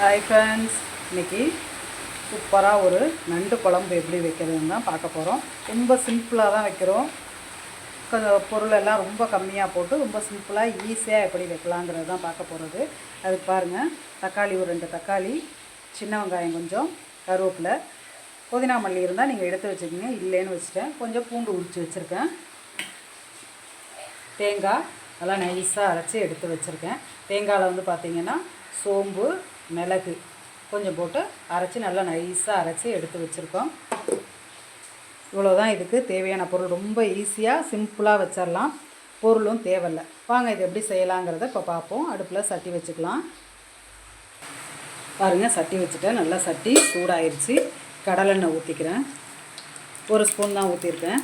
Hi friends இன்னைக்கு சூப்பராக ஒரு நண்டு குழம்பு எப்படி வைக்கிறதுன்னு தான் பார்க்க போகிறோம் ரொம்ப சிம்பிளாக தான் வைக்கிறோம். கொஞ்சம் பொருள் எல்லாம் ரொம்ப கம்மியாக போட்டு ரொம்ப சிம்பிளாக ஈஸியாக எப்படி வைக்கலாங்கிறது தான் பார்க்க போகிறது அதுக்கு பாருங்கள் தக்காளி ஒரு ரெண்டு தக்காளி சின்ன வெங்காயம் கொஞ்சம் கருவேப்பிலை புதினா மல்லி இருந்தால் நீங்கள் எடுத்து வச்சுக்கோங்க. இல்லைன்னு வச்சுட்டேன். கொஞ்சம் பூண்டு உரித்து வச்சுருக்கேன். தேங்காய் நல்லா நைஸாக அரைச்சி எடுத்து வச்சுருக்கேன். தேங்காயில் வந்து பார்த்திங்கன்னா சோம்பு மிளகு கொஞ்சம் போட்டு அரைச்சி நல்லா நைஸாக அரைச்சி எடுத்து வச்சுருக்கோம். இவ்வளோதான் இதுக்கு தேவையான பொருள். ரொம்ப ஈஸியாக சிம்பிளாக வச்சிடலாம் பொருளும் தேவையில்லை. வாங்க இது எப்படி செய்யலாங்கிறத இப்போ பார்ப்போம் அடுப்பில் சட்டி வச்சுக்கலாம். பாருங்கள் சட்டி வச்சுட்டேன் நல்லா சட்டி சூடாயிருச்சு. கடலெண்ணெய் ஊற்றிக்கிறேன் ஒரு ஸ்பூன் தான் ஊற்றிருக்கேன்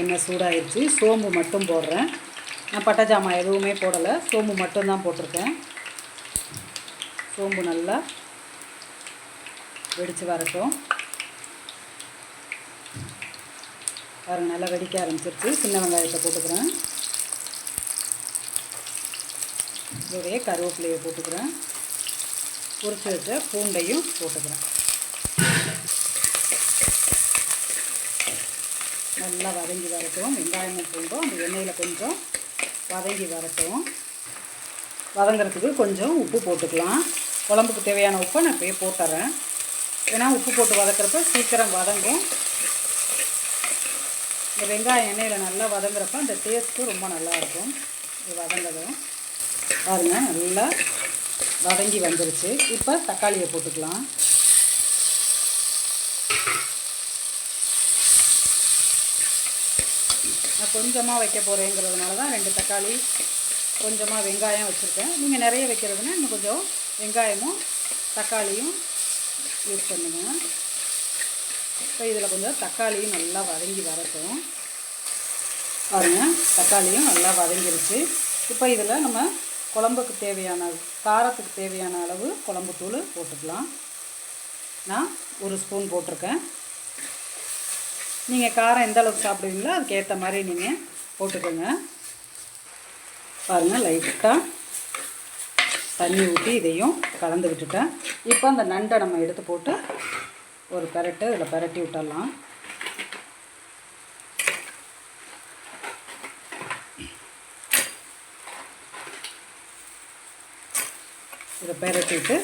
எண்ணெய் சூடாயிருச்சு. சோம்பு மட்டும் போடுறேன். நான் பட்டை ஜாமான் எதுவுமே போடலை. சோம்பு மட்டும்தான் போட்டிருக்கேன். சோம்பு நல்லா வெடித்து வரட்டும். வர நல்லா வெடிக்க ஆரம்பிச்சிருச்சு. சின்ன வெங்காயத்தை போட்டுக்கிறேன். இதோடைய கருவேப்பிலையை போட்டுக்கிறேன். உரிச்சு வச்ச பூண்டையும் போட்டுக்கிறேன். நல்லா வதங்கி வரட்டும். வெங்காயமும் பூண்டும் அந்த எண்ணெயில் கொஞ்சம் வதங்கி வரட்டும். வதங்கிறதுக்கு கொஞ்சம் உப்பு போட்டுக்கலாம். குழம்புக்கு தேவையான உப்பை நான் இப்போயே போட்டுறேன். ஏன்னா உப்பு போட்டு வதக்கிறப்ப சீக்கிரம் வதங்கும். இந்த வெங்காயம் எண்ணெயில் நல்லா வதங்குறப்ப அந்த டேஸ்ட்டும் ரொம்ப நல்லாயிருக்கும் இது வதங்கதும் பாருங்கள் நல்லா வதங்கி வந்துருச்சு. இப்போ தக்காளியை போட்டுக்கலாம். நான் கொஞ்சமாக வைக்க போகிறேங்கிறதுனால தான் ரெண்டு தக்காளி கொஞ்சமாக வெங்காயம் வச்சுருக்கேன். நீங்கள் நிறைய வைக்கிறதுனா இன்னும் கொஞ்சம் வெங்காயமும் தக்காளியும் யூஸ் பண்ணுங்க. இப்போ இதில் கொஞ்சம் தக்காளியும் நல்லா வதங்கி வரட்டும். பாருங்க தக்காளியும் நல்லா வதங்கிருச்சு. இப்போ இதில் நம்ம குழம்புக்கு தேவையான காரத்துக்கு தேவையான அளவு குழம்பு தூள் போட்டுக்கலாம். நான் ஒரு ஸ்பூன் போட்டிருக்கேன். நீங்கள் காரம் எந்த அளவுக்கு சாப்பிடுவீங்களோ அதுக்கேற்ற மாதிரி நீங்கள் போட்டுக்கோங்க. பாருங்கள் லைட்டாக தண்ணி ஊற்றி இதையும் கலந்து விட்டுட்டேன். இப்போ அந்த நண்டை நம்ம எடுத்து போட்டு ஒரு பெரட்டு இதில் பெரட்டி விட்டுடலாம். இதை பெரட்டிட்டு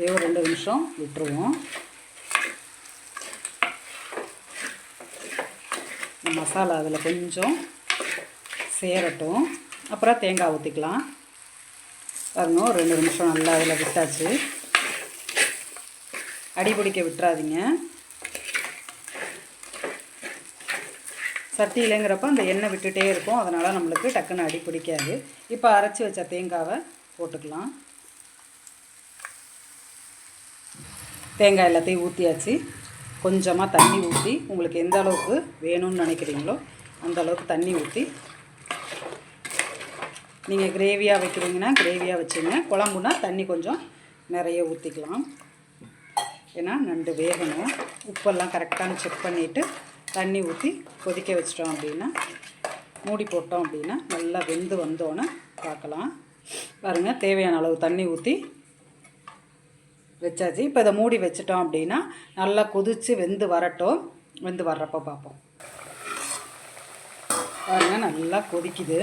இதே ஒரு ரெண்டு நிமிஷம் விட்டுருவோம். இந்த மசாலா அதில் கொஞ்சம் சேரட்டும். அப்புறம் தேங்காய் ஊற்றிக்கலாம். பாருங்க ஒரு ரெண்டு நிமிஷம் நல்லா அதில் விட்டாச்சு. அடி பிடிக்க விட்டுறாதீங்க. சட்டி இல்லைங்கிறப்ப அந்த எண்ணெய் விட்டுகிட்டே இருக்கும். அதனால் நம்மளுக்கு டக்குன்னு அடி பிடிக்காது. இப்போ அரைச்சி வச்ச தேங்காவை போட்டுக்கலாம். தேங்காய் எல்லாத்தையும் ஊற்றியாச்சு கொஞ்சமாக தண்ணி ஊற்றி உங்களுக்கு எந்த அளவுக்கு வேணும்னு நினைக்கிறீங்களோ அந்த அளவுக்கு தண்ணி ஊற்றி நீங்கள் கிரேவியாக வைக்கிறீங்கன்னா கிரேவியாக வச்சுங்க. குழம்புனா தண்ணி கொஞ்சம் நிறைய ஊற்றிக்கலாம் ஏன்னா நண்டு வேகணும். உப்பெல்லாம் கரெக்டான செக் பண்ணிவிட்டு தண்ணி ஊற்றி கொதிக்க வச்சிட்டோம் அப்படின்னா மூடி போட்டோம் அப்படின்னா நல்லா வெந்து வந்தோன்னே பார்க்கலாம். பாருங்கள் தேவையான அளவு தண்ணி ஊற்றி வச்சாச்சு. இப்போ இதை மூடி வச்சிட்டோம் அப்படின்னா நல்லா கொதித்து வெந்து வரட்டும். வெந்து வர்றப்போ பார்ப்போம். பாருங்க நல்லா கொதிக்குது.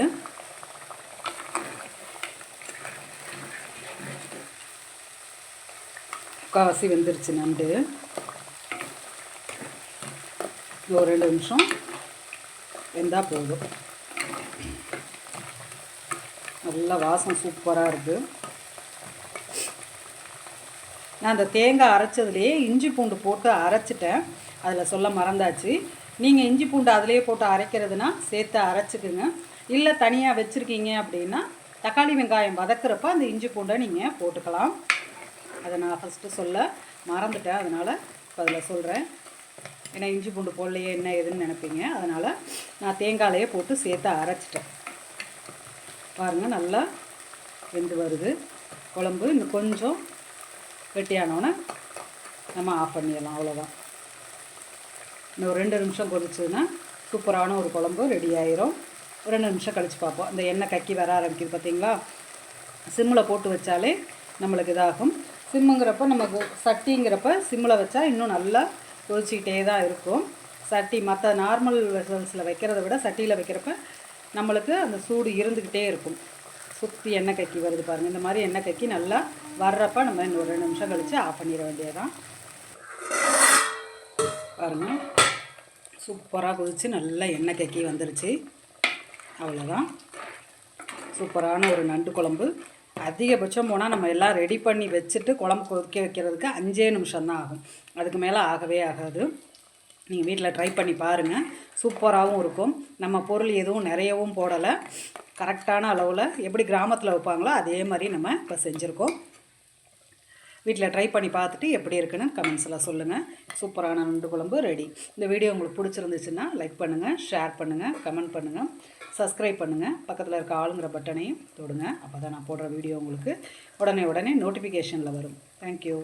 முக்கால்வாசி வெந்துருச்சு நண்டு. ஒரு ரெண்டு நிமிஷம் வெந்தால் போதும். நல்லா வாசம் சூப்பராக இருக்குது நான் அந்த தேங்காய் அரைச்சதுலேயே இஞ்சி பூண்டு போட்டு அரைச்சிட்டேன். அதில் சொல்ல மறந்தாச்சு. நீங்கள் இஞ்சி பூண்டு அதிலே போட்டு அரைக்கிறதுனா சேர்த்து அரைச்சிக்குங்க. இல்லை தனியாக வச்சுருக்கீங்க அப்படின்னா தக்காளி வெங்காயம் வதக்குறப்ப அந்த இஞ்சி பூண்டை நீங்கள் போட்டுக்கலாம். அதை நான் ஃபஸ்ட்டு சொல்ல மறந்துட்டேன். அதனால் இப்போ அதில் சொல்கிறேன் ஏன்னா இஞ்சி பூண்டு போடலையே என்ன ஏதுன்னு நினைப்பீங்க. அதனால் நான் தேங்காயிலையே போட்டு சேர்த்து அரைச்சிட்டேன். பாருங்கள் நல்லா வெந்து வருது. குழம்பு இன்னும் கொஞ்சம் கெட்டியானோன்னே நம்ம ஆஃப் பண்ணிடலாம் அவ்வளோதான் இன்னும் ரெண்டு நிமிஷம் கொதிச்சுன்னா சூப்பரான ஒரு குழம்பு ரெடி ஆயிரும். ரெண்டு நிமிஷம் கழித்து பார்ப்போம். இந்த எண்ணெய் கக்கி வர ஆரம்பிக்குது பார்த்தீங்களா? சிம்மில் போட்டு வச்சாலே நம்மளுக்கு இதாகும். சிம்முங்கிறப்ப நமக்கு சட்டிங்கிறப்ப சிம்மில் வச்சா இன்னும் நல்லா கொதிச்சிக்கிட்டே தான் இருக்கும். சட்டி மற்ற நார்மல் வெசல்ஸில் வைக்கிறத விட சட்டியில் வைக்கிறப்ப நம்மளுக்கு அந்த சூடு இருந்துக்கிட்டே இருக்கும். சுற்றி எண்ணெய் கக்கி வருது பாருங்கள் இந்த மாதிரி எண்ணெய் கக்கி நல்லா வர்றப்ப நம்ம இன்னும் ஒரு ரெண்டு நிமிஷம் கழித்து ஆஃப் பண்ணிட வேண்டியதான் பாருங்கள் சூப்பராக கொதிச்சு நல்லா எண்ணெய் கக்கி வந்துருச்சு. அவ்வளோதான் சூப்பரான ஒரு நண்டு குழம்பு. அதிகபட்சம் போனால் நம்ம எல்லாம் ரெடி பண்ணி வச்சுட்டு குழம்பு கொதிக்க வைக்கிறதுக்கு அஞ்சே நிமிஷம் தான் ஆகும். அதுக்கு மேலே ஆகவே ஆகாது. நீங்கள் வீட்டில் ட்ரை பண்ணி பாருங்கள் சூப்பராகவும் இருக்கும். நம்ம பொருள் எதுவும் நிறையவும் போடலை. கரெக்டான அளவில் எப்படி கிராமத்தில் வைப்பாங்களோ அதே மாதிரி நம்ம இப்போ செஞ்சுருக்கோம். வீட்டில் ட்ரை பண்ணி பார்த்துட்டு எப்படி இருக்குன்னு கமெண்ட்ஸில் சொல்லுங்கள் சூப்பரான நண்டு குழம்பு ரெடி இந்த வீடியோ உங்களுக்கு பிடிச்சிருந்துச்சுன்னா லைக் பண்ணுங்கள் ஷேர் பண்ணுங்கள் கமெண்ட் பண்ணுங்கள் சப்ஸ்கிரைப் பண்ணுங்கள் பக்கத்தில் இருக்க ஆளுங்கிற பட்டனையும் தொடுங்க. அப்போ தான் நான் போடுற வீடியோ உங்களுக்கு உடனே உடனே நோட்டிஃபிகேஷனில் வரும். தேங்க்யூ